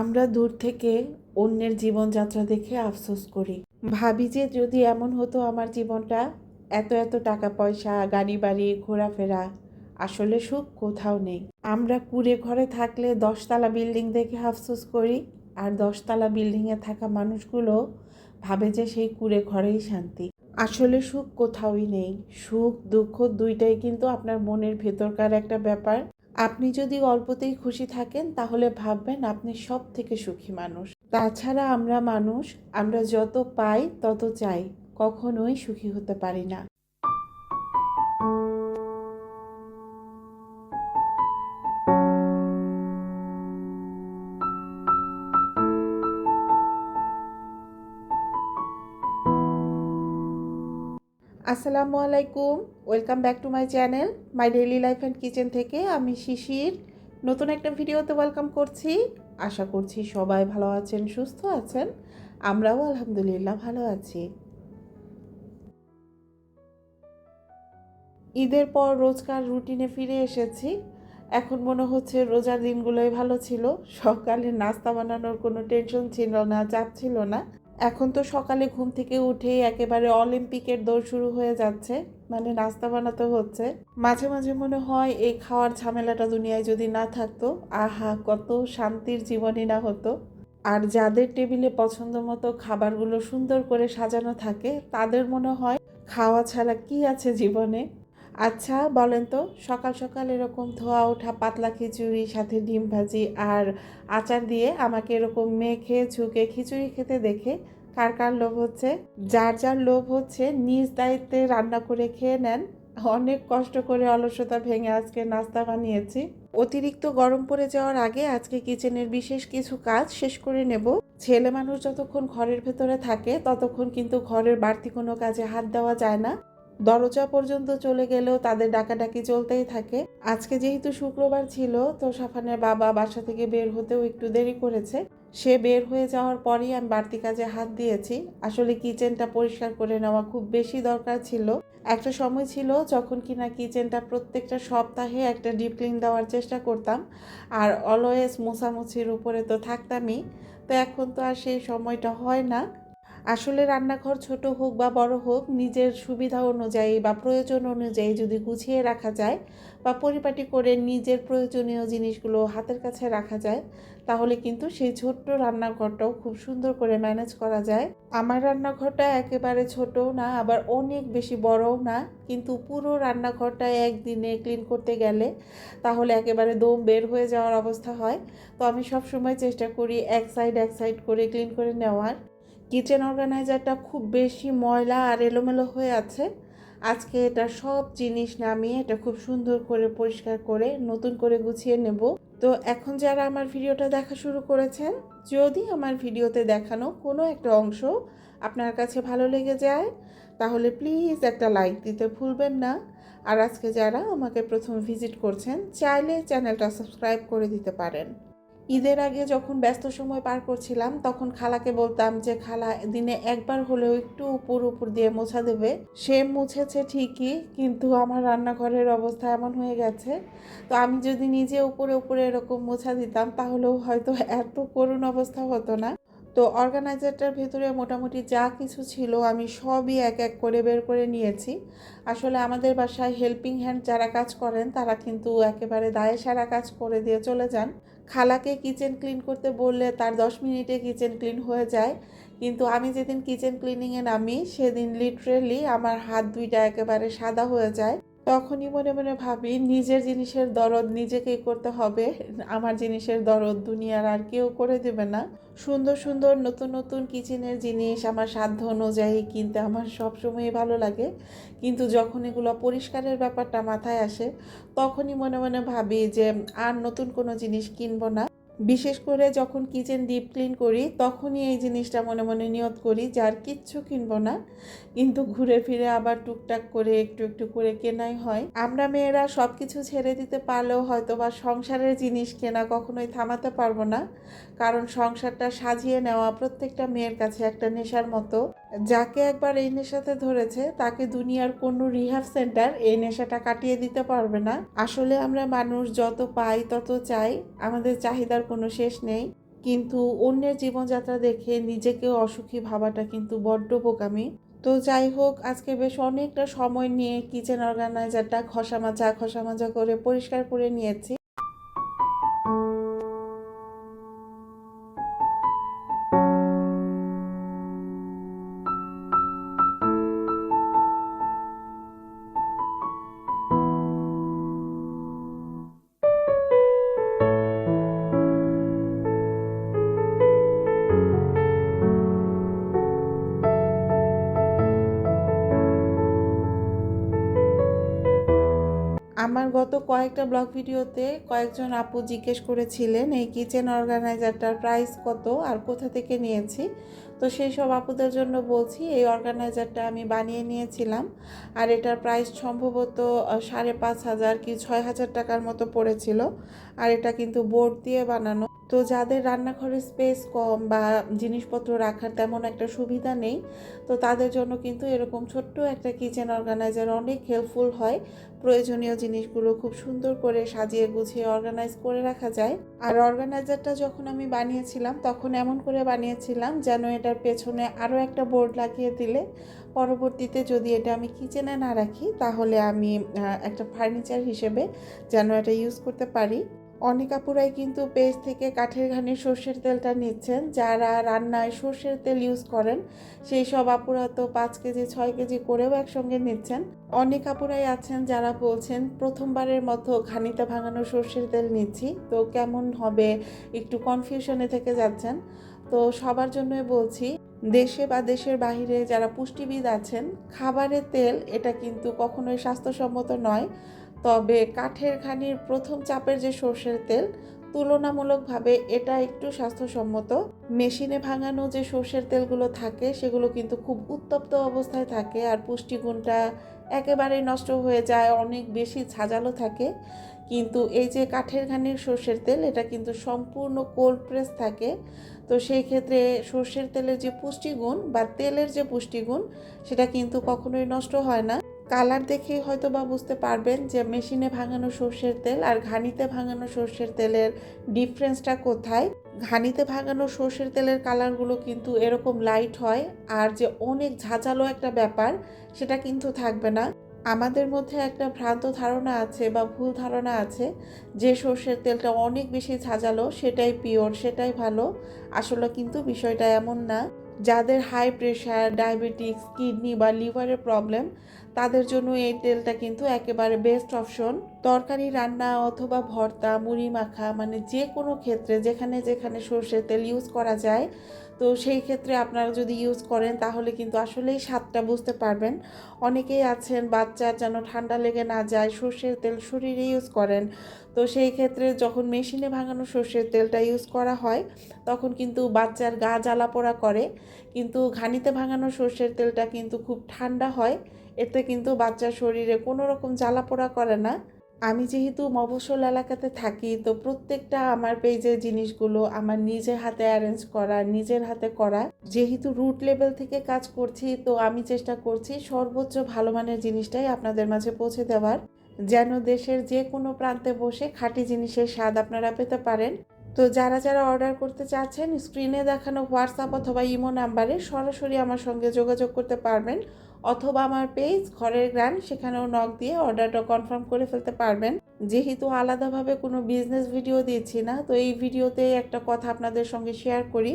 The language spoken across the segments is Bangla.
আমরা দূর থেকে অন্যের জীবনযাত্রা দেখে আফসোস করি। ভাবি যে যদি এমন হতো আমার জীবনটা, এত এত টাকা পয়সা, গাড়ি বাড়ি, ঘোরাফেরা, আসলে সুখ কোথাও নেই। আমরা কুড়ে ঘরে থাকলে দশতলা বিল্ডিং দেখে আফসোস করি, আর দশতলা বিল্ডিংয়ে থাকা মানুষগুলো ভাবে যে সেই কুড়ে ঘরেই শান্তি। আসলে সুখ কোথাওই নেই। সুখ, দুঃখ দুইটাই কিন্তু আপনার মনের ভেতরকার একটা ব্যাপার। আপনি যদি অল্পতেই খুশি থাকেন, তাহলে ভাববেন আপনি সব থেকে সুখী মানুষ। তাছাড়া আমরা মানুষ, আমরা যত পাই তত চাই, কখনোই সুখী হতে পারি না। আসসালামু আলাইকুম, welcome back to my channel, my daily life and kitchen থেকে আমি শিশির। নতুন একটা ভিডিওতে ওয়েলকাম করছি। আশা করছি সবাই ভালো আছেন, সুস্থ আছেন। আমরাও আলহামদুলিল্লাহ ভালো আছি। ঈদের পর রোজকার রুটিনে ফিরে এসেছি। এখন মনে হচ্ছে রোজার দিনগুলোই ভালো ছিল। সকালে নাস্তা বানানোর কোনো টেনশন ছিল না, চাপ ছিল না। এখন তো সকালে ঘুম থেকে উঠেই একেবারে অলিম্পিকের দৌড় শুরু হয়ে যাচ্ছে মানে নাস্তা বানাতে হচ্ছে। মাঝে মাঝে মনে হয় এই খাওয়ার ঝামেলাটা দুনিয়ায় যদি না থাকতো, আহা, কত শান্তির জীবনই না হতো। আর যাদের টেবিলে পছন্দ মতো খাবারগুলো সুন্দর করে সাজানো থাকে, তাদের মনে হয় খাওয়া ছাড়া কি আছে জীবনে? আচ্ছা বলেন তো, সকাল সকাল এরকম ধোয়া ওঠা, পাতলা খিচুড়ি, সাথে ডিম ভাজি আর আচার দিয়ে আমাকে এরকম মেখে, ঝুঁকে খিচুড়ি খেতে দেখে কার কার লোভ হচ্ছে? যার যার লোভ হচ্ছে, নিজ দায়িত্বে রান্না করে খেয়ে নেন। অনেক কষ্ট করে অলসতা ভেঙে আজকে নাস্তা বানিয়েছি। অতিরিক্ত গরম পড়ে যাওয়ার আগে আজকে কিচেনের বিশেষ কিছু কাজ শেষ করে নেব। ছেলে মানুষ যতক্ষণ ঘরের ভেতরে থাকে, ততক্ষণ কিন্তু ঘরের বাড়তি কোনো কাজে হাত দেওয়া যায় না। দরজা পর্যন্ত চলে গেলেও তাদের ডাকাডাকি চলতেই থাকে। আজকে যেহেতু শুক্রবার ছিল, তো সাফানের বাবা বাসা থেকে বের হতেও একটু দেরি করেছে। সে বের হয়ে যাওয়ার পরেই আমি বাড়তি কাজে হাত দিয়েছি। আসলে কিচেনটা পরিষ্কার করে নেওয়া খুব বেশি দরকার ছিল। একটা সময় ছিল যখন কিনা কিচেনটা প্রত্যেকটা সপ্তাহে একটা ডিপ ক্লিন দেওয়ার চেষ্টা করতাম, আর অলওয়েজ মোছামুছির উপরে তো থাকতামই। তো এখন তো আর সেই সময়টা হয় না। আসলে রান্নাঘর ছোট হোক বা বড় হোক, নিজের সুবিধা অনুযায়ী বা প্রয়োজন অনুযায়ী যদি গুছিয়ে রাখা যায় বা পরিপাটি করে নিজের প্রয়োজনীয় জিনিসগুলো হাতের কাছে রাখা যায়, তাহলে কিন্তু সেই ছোট্ট রান্নাঘরটাও খুব সুন্দর করে ম্যানেজ করা যায়। আমার রান্নাঘরটা একেবারে ছোটও না, আবার অনেক বেশি বড়ও না, কিন্তু পুরো রান্নাঘরটা একদিনে ক্লিন করতে গেলে তাহলে একেবারে দম বের হয়ে যাওয়ার অবস্থা হয়। তো আমি সব সময় চেষ্টা করি এক সাইড এক সাইড করে ক্লিন করে নেওয়ার। কিচেন অর্গানাইজারটা খুব বেশি ময়লা আর এলোমেলো হয়ে আছে। আজকে এটা সব জিনিস নামিয়ে এটা খুব সুন্দর করে পরিষ্কার করে নতুন করে গুছিয়ে নেব। তো এখন যারা আমার ভিডিওটা দেখা শুরু করেছেন, যদি আমার ভিডিওতে দেখানো কোনো একটা অংশ আপনার কাছে ভালো লেগে যায়, তাহলে প্লিজ একটা লাইক দিতে ভুলবেন না। আর আজকে যারা আমাকে প্রথম ভিজিট করছেন, চাইলে চ্যানেলটা সাবস্ক্রাইব করে দিতে পারেন। ঈদের আগে যখন ব্যস্ত সময় পার করছিলাম, তখন খালাকে বলতাম যে, খালা, দিনে একবার হলেও একটু উপর উপর দিয়ে মোছা দেবে। সে মুছেছে ঠিকই, কিন্তু আমার রান্নাঘরের অবস্থা এমন হয়ে গেছে। তো আমি যদি নিজে উপরে উপরে এরকম মোছা দিতাম, তাহলেও হয়তো এত করুণ অবস্থা হতো না। তো অর্গানাইজারটার ভেতরে মোটামুটি যা কিছু ছিল, আমি সবই এক এক করে বের করে নিয়েছি। আসলে আমাদের বাসায় হেল্পিং হ্যান্ড যারা কাজ করেন, তারা কিন্তু একেবারে দায়ে সারা কাজ করে দিয়ে চলে যান। খালাকে কিচেন ক্লিন করতে বললে তার দশ মিনিটে কিচেন ক্লিন হয়ে যায়। কিন্তু আমি যেদিন কিচেন ক্লিনিংয়ে নামি, সেদিন লিটারেলি আমার হাত দুইটা একেবারে সাদা হয়ে যায়। তখনই মনে মনে ভাবি, নিজের জিনিসের দরদ নিজেকেই করতে হবে। আমার জিনিসের দরদ দুনিয়ার আর কেউ করে দেবে না। সুন্দর সুন্দর, নতুন নতুন কিচেনের জিনিস আমার সাধ্য অনুযায়ী কিনতে আমার সবসময়ই ভালো লাগে। কিন্তু যখন এগুলো পরিষ্কারের ব্যাপারটা মাথায় আসে, তখনই মনে মনে ভাবি যে, আর নতুন কোনো জিনিস কিনবো না। বিশেষ করে যখন কিচেন ডিপ ক্লিন করি, তখনই এই জিনিসটা মনে মনে নিয়ত করি যে আর কিচ্ছু কিনবো না। কিন্তু ঘুরে ফিরে আবার টুকটাক করে একটু একটু করে কেনাই হয়। আমরা মেয়েরা সব কিছু ছেড়ে দিতে পারলেও হয়তো বা সংসারের জিনিস কেনা কখনোই থামাতে পারব না। কারণ সংসারটা সাজিয়ে নেওয়া প্রত্যেকটা মেয়ের কাছে একটা নেশার মতো। যাকে একবার এই নেশাতে ধরেছে, তাকে দুনিয়ার কোনো রিহাব সেন্টার এই নেশাটা কাটিয়ে দিতে পারবে না। আসলে আমরা মানুষ যত পাই তত চাই, আমাদের চাহিদার কোনো শেষ নেই। কিন্তু অন্যের জীবনযাত্রা দেখে নিজেকেও অসুখী ভাবাটা কিন্তু বড্ড বোকামি। তো যাই হোক, আজকে বেশ অনেকটা সময় নিয়ে কিচেন অর্গানাইজারটা খসা মাজা খসা মাজা করে পরিষ্কার করে নিয়েছি। কয়েকটা ব্লগ ভিডিওতে কয়েকজন আপু জিজ্ঞেস করেছিলেন, এই কিচেন অর্গানাইজারটার প্রাইস কত আর কোথা থেকে নিয়েছি? তো সেই সব আপুদের জন্য বলছি, এই অর্গানাইজারটা আমি বানিয়ে নিয়েছিলাম আর এটার প্রাইস সম্ভবত সাড়ে পাঁচ হাজার কি ছয় হাজার টাকার মতো পড়েছিল। আর এটা কিন্তু বোর্ড দিয়ে বানানো। তো যাদের রান্নাঘরে স্পেস কম বা জিনিসপত্র রাখার তেমন একটা সুবিধা নেই, তো তাদের জন্য কিন্তু এরকম ছোট্ট একটা কিচেন অর্গানাইজার অনেক হেল্পফুল হয়। প্রয়োজনীয় জিনিসগুলো খুব সুন্দর করে সাজিয়ে গুছিয়ে অর্গানাইজ করে রাখা যায়। আর অর্গানাইজারটা যখন আমি বানিয়েছিলাম, তখন এমন করে বানিয়েছিলাম যেন এটার পেছনে আরও একটা বোর্ড লাগিয়ে দিলে পরবর্তীতে যদি এটা আমি কিচেনে না রাখি, তাহলে আমি একটা ফার্নিচার হিসেবে যেন এটা ইউজ করতে পারি। অনেক আপুরাই কিন্তু পেজ থেকে কাঠের ঘানির সর্ষের তেলটা নিচ্ছেন, যারা রান্নায় সর্ষের তেল ইউজ করেন, সেই সব আপুরা তো পাঁচ কেজি, ছয় কেজি করেও একসঙ্গে নিচ্ছেন। অনেক আপুরাই আছেন যারা বলছেন, প্রথমবারের মতো ঘানিতে ভাঙানো সর্ষের তেল নিচ্ছি। তো কেমন হবে একটু কনফিউশনে থেকে যাচ্ছেন। তো সবার জন্যই বলছি, দেশে বা দেশের বাইরে যারা পুষ্টিবিদ আছেন, খাবারের তেল এটা কিন্তু কখনোই স্বাস্থ্যসম্মত নয়। তবে কাঠের ঘানির প্রথম চাপের যে সর্ষের তেল, তুলনামূলকভাবে এটা একটু স্বাস্থ্যসম্মত। মেশিনে ভাঙানো যে সর্ষের তেলগুলো থাকে, সেগুলো কিন্তু খুব উত্তপ্ত অবস্থায় থাকে আর পুষ্টিগুণটা একেবারেই নষ্ট হয়ে যায়, অনেক বেশি ঝাঁঝালো থাকে। কিন্তু এই যে কাঠের ঘানির সর্ষের তেল, এটা কিন্তু সম্পূর্ণ কোল্ড প্রেস থাকে। তো সেই ক্ষেত্রে সর্ষের তেলের যে পুষ্টিগুণ বা তেলের যে পুষ্টিগুণ, সেটা কিন্তু কখনোই নষ্ট হয় না। কালার দেখেই হয়তো বা বুঝতে পারবেন যে মেশিনে ভাঙানো সর্ষের তেল আর ঘানিতে ভাঙানো সর্ষের তেলের ডিফারেন্সটা কোথায়? ঘানিতে ভাঙানো সর্ষের তেলের কালারগুলো কিন্তু এরকম লাইট হয় আর যে অনেক ঝাঁঝালো একটা ব্যাপার সেটা কিন্তু থাকবে না। আমাদের মধ্যে একটা ভ্রান্ত ধারণা আছে বা ভুল ধারণা আছে যে সর্ষের তেলটা অনেক বেশি ঝাঁঝালো, সেটাই পিওর সেটাই ভালো। আসলে কিন্তু বিষয়টা এমন না। যাদের হাই প্রেশার ডায়াবেটিক্স কিডনি বা লিভারের প্রবলেম তাদের জন্য এই তেলটা কিন্তু একেবারে বেস্ট অপশন তরকারি, রান্না অথবা ভর্তা, মুড়ি, মাখা মানে যে কোনো ক্ষেত্রে যেখানে যেখানে সর্ষের তেল ইউজ করা যায় তো সেই ক্ষেত্রে আপনারা যদি ইউজ করেন, তাহলে কিন্তু আসলেই স্বাদটা বুঝতে পারবেন। অনেকেই আছেন, বাচ্চা যেন ঠান্ডা লেগে না যায়, সর্ষের তেল শরীরে ইউজ করেন। তো সেই ক্ষেত্রে যখন মেশিনে ভাঙানো সর্ষের তেলটা ইউজ করা হয়, তখন কিন্তু বাচ্চার গা জ্বালা পোড়া করে। কিন্তু ঘানিতে ভাঙানো সর্ষের তেলটা কিন্তু খুব ঠান্ডা হয়। এতে কিন্তু বাচ্চার শরীরে কোনো রকম জ্বালা পোড়া করে না। আমি যেহেতু মফসল এলাকাতে থাকি, তো প্রত্যেকটা আমার পেজের জিনিসগুলো আমার নিজের হাতে অ্যারেঞ্জ করা, নিজের হাতে করা। যেহেতু রুট লেভেল থেকে কাজ করছি, তো আমি চেষ্টা করছি সর্বোচ্চ ভালো মানের জিনিসটাই আপনাদের মাঝে পৌঁছে দেওয়ার। যেন দেশের যে কোনো প্রান্তে বসে খাঁটি জিনিসের স্বাদ আপনারা পেতে পারেন। তো যারা যারা অর্ডার করতে চাচ্ছেন স্ক্রিনে দেখানো হোয়াটসঅ্যাপ অথবা ইমো নাম্বারে সরাসরি আমার সঙ্গে যোগাযোগ করতে পারবেন অথবা আমার পেজ ঘরের গ্রান, সেখানেও নক দিয়ে অর্ডারটা কনফার্ম করে ফেলতে পারবেন। যেহেতু আলাদাভাবে কোনো বিজনেস ভিডিও দিচ্ছি না, তো এই ভিডিওতে একটা কথা আপনাদের সঙ্গে শেয়ার করি।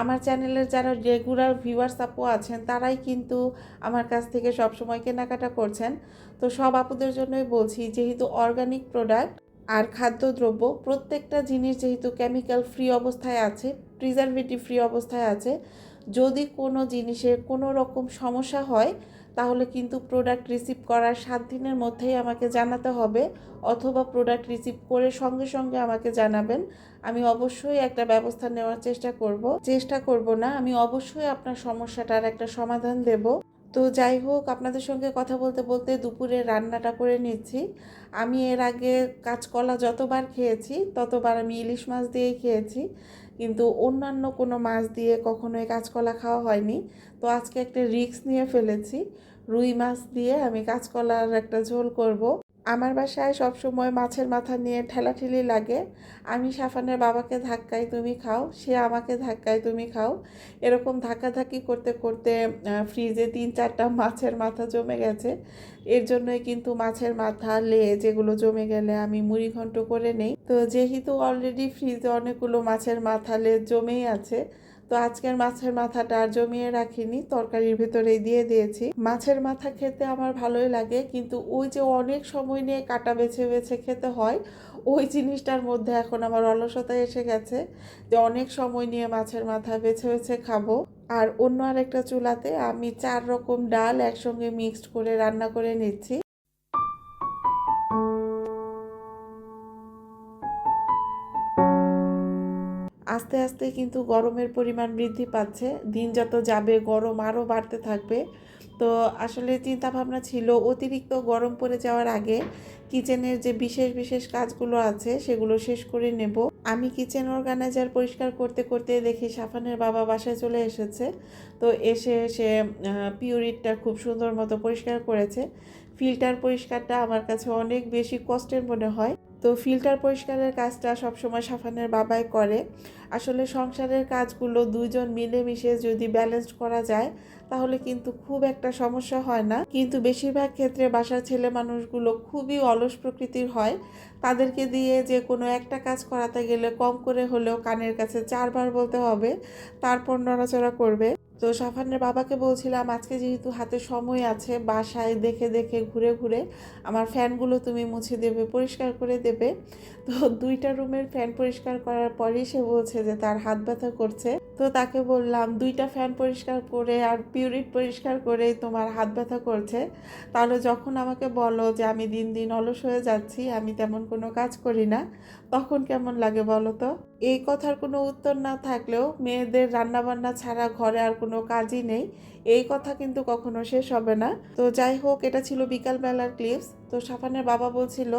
আমার চ্যানেলের যারা রেগুলার ভিউয়ার্স আপু আছেন, তারাই কিন্তু আমার কাছ থেকে সবসময় কেনাকাটা করছেন। তো সব আপুদের জন্যই বলছি, যেহেতু অর্গানিক প্রোডাক্ট আর খাদ্যদ্রব্য, প্রত্যেকটা জিনিস যেহেতু কেমিক্যাল ফ্রি অবস্থায় আছে প্রিজারভেটিভ ফ্রি অবস্থায় আছে, যদি কোনো জিনিসের কোনো রকম সমস্যা হয়, তাহলে কিন্তু প্রোডাক্ট রিসিভ করার সাত দিনের মধ্যেই আমাকে জানাতে হবে অথবা প্রোডাক্ট রিসিভ করে সঙ্গে সঙ্গে আমাকে জানাবেন। আমি অবশ্যই একটা ব্যবস্থা নেওয়ার চেষ্টা করব। চেষ্টা করব না, আমি অবশ্যই আপনার সমস্যাটার একটা সমাধান দেব। তো যাই হোক, আপনাদের সঙ্গে কথা বলতে বলতে দুপুরে রান্নাটা করে নিচ্ছি। আমি এর আগে কাঁচকলা যতবার খেয়েছি, ততবার আমি ইলিশ মাছ দিয়েই খেয়েছি। কিন্তু অন্যান্য কোনো মাছ দিয়ে কখনো এই কাঁচকলা খাওয়া হয়নি। তো আজকে একটা রিক্স নিয়ে ফেলেছি। রুই মাছ দিয়ে আমি কাঁচকলার একটা ঝোল করব। আমার বাসায় সবসময় মাছের মাথা নিয়ে ঠেলাঠেলি লাগে। আমি সাফানের বাবাকে ধাক্কাই তুমি খাও, সে আমাকে ধাক্কায় তুমি খাও। এরকম ধাক্কাধাক্কি করতে করতে ফ্রিজে তিন চারটা মাছের মাথা জমে গেছে। এর জন্যই কিন্তু মাছের মাথা লে যেগুলো জমে গেলে আমি মুড়ি ঘন্ট করে নেই। তো যেহেতু অলরেডি ফ্রিজে অনেকগুলো মাছের মাথা লে জমেই আছে তো আজকের মাছের মাথাটা আর জমিয়ে রাখিনি, তরকারির ভেতরেই দিয়ে দিয়েছি। মাছের মাথা খেতে আমার ভালোই লাগে, কিন্তু ওই যে অনেক সময় নিয়ে কাটা বেছে বেছে খেতে হয়, ওই জিনিসটার মধ্যে এখন আমার অলসতা এসে গেছে যে অনেক সময় নিয়ে মাছের মাথা বেছে বেছে খাব। আর অন্য আরেকটা চুলাতে আমি চার রকম ডাল একসঙ্গে মিক্সড করে রান্না করে নিচ্ছি। আস্তে আস্তে কিন্তু গরমের পরিমাণ বৃদ্ধি পাচ্ছে। দিন যত যাবে, গরম আরও বাড়তে থাকবে। তো আসলে চিন্তা ভাবনা ছিল অতিরিক্ত গরম পড়ে যাওয়ার আগে কিচেনের যে বিশেষ বিশেষ কাজগুলো আছে, সেগুলো শেষ করে নেব। আমি কিচেন অর্গানাইজার পরিষ্কার করতে করতে দেখি সাফানের বাবা বাসায় চলে এসেছে। তো এসে সে পিউরিটটা খুব সুন্দর মতো পরিষ্কার করেছে। ফিল্টার পরিষ্কারটা আমার কাছে অনেক বেশি কষ্টের মনে হয়। তো ফিল্টার পরিষ্কারের কাজটা সবসময় সাফানের বাবাই করে। আসলে সংসারের কাজগুলো দুইজন মিলেমিশে যদি ব্যালেন্স করা যায়, তাহলে কিন্তু খুব একটা সমস্যা হয় না। কিন্তু বেশিরভাগ ক্ষেত্রে বাসার ছেলে মানুষগুলো খুবই অলস প্রকৃতির হয়। তাদেরকে দিয়ে যে কোনো একটা কাজ করাতে গেলে কম করে হলেও কানের কাছে চারবার বলতে হবে, তারপর নড়াচড়া করবে। তো সাফানের বাবাকে বলছিলাম, আজকে যেহেতু হাতে সময় আছে, বাসায় দেখে দেখে ঘুরে ঘুরে আমার ফ্যানগুলো তুমি মুছে দেবে, পরিষ্কার করে দেবে। তো দুইটা রুমের ফ্যান পরিষ্কার করার পরেই সে বলছে যে তার হাত ব্যথা করছে। তো তাকে বললাম, দুইটা ফ্যান পরিষ্কার করে আর পিউরিট পরিষ্কার করে তোমার হাত ব্যথা করছে। তাহলে যখন আমাকে বলো যে আমি দিন দিন অলস হয়ে যাচ্ছি, আমি তেমন কোনো কাজ করি না। তখন কেমন লাগে বলো তো? এই কথার কোনো উত্তর না থাকলেও মেয়েদের রান্নাবান্না ছাড়া ঘরে আর কোনো কাজই নেই। এই কথা কিন্তু কখনো শেষ হবে না। তো যাই হোক, এটা ছিল বিকালবেলার ক্লিপস। তো সাফানের বাবা বলছিল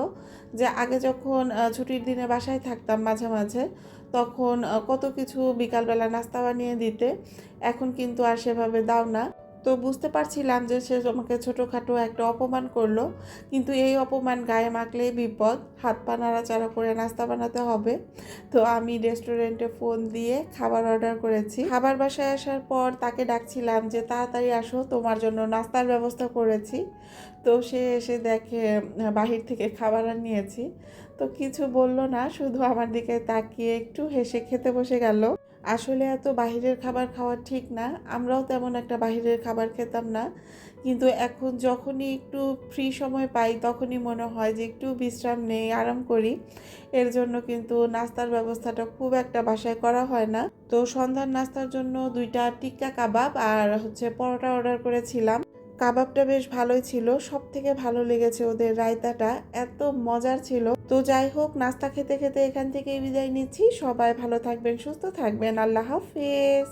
যে, আগে যখন ছুটির দিনে বাসায় থাকতাম মাঝে মাঝে, তখন কত কিছু বিকালবেলা নাস্তা বানিয়ে দিতে। এখন কিন্তু আর সেভাবে দাও না। তো বুঝতে পারছিলাম যে সে আমাকে ছোটোখাটো একটা অপমান করল, কিন্তু এই অপমান গায়ে মাখলেই বিপদ, হাত পা নাড়াচাড়া করে নাস্তা বানাতে হবে। তো আমি রেস্টুরেন্টে ফোন দিয়ে খাবার অর্ডার করেছি। খাবার বাসায় আসার পর তাকে ডাকছিলাম যে, তাড়াতাড়ি আসো, তোমার জন্য নাস্তার ব্যবস্থা করেছি। তো সে এসে দেখে, বাহির থেকে খাবার নিয়েছি। তো কিছু বলল না, শুধু আমার দিকে তাকিয়ে একটু হেসে খেতে বসে গেল। আসলে এত বাহিরের খাবার খাওয়া ঠিক না, আমরাও তেমন একটা বাহিরের খাবার খেতাম না। কিন্তু এখন যখনই একটু ফ্রি সময় পাই, তখনই মনে হয় যে একটু বিশ্রাম নেই, আরাম করি। এর জন্য কিন্তু নাস্তার ব্যবস্থাটা খুব একটা বাসায় করা হয় না। তো সন্ধ্যার নাস্তার জন্য দুইটা টিক্কা কাবাব আর হচ্ছে পরোটা অর্ডার করেছিলাম। কাবাবটা বেশ ভালোই ছিল সব থেকে ভালো লেগেছে ওদের রায়তাটা, এত মজার ছিল। তো যাই হোক, নাস্তা খেতে খেতে এখান থেকে বিদায় নিচ্ছি। সবাই ভালো থাকবেন, সুস্থ থাকবেন। আল্লাহ হাফেজ।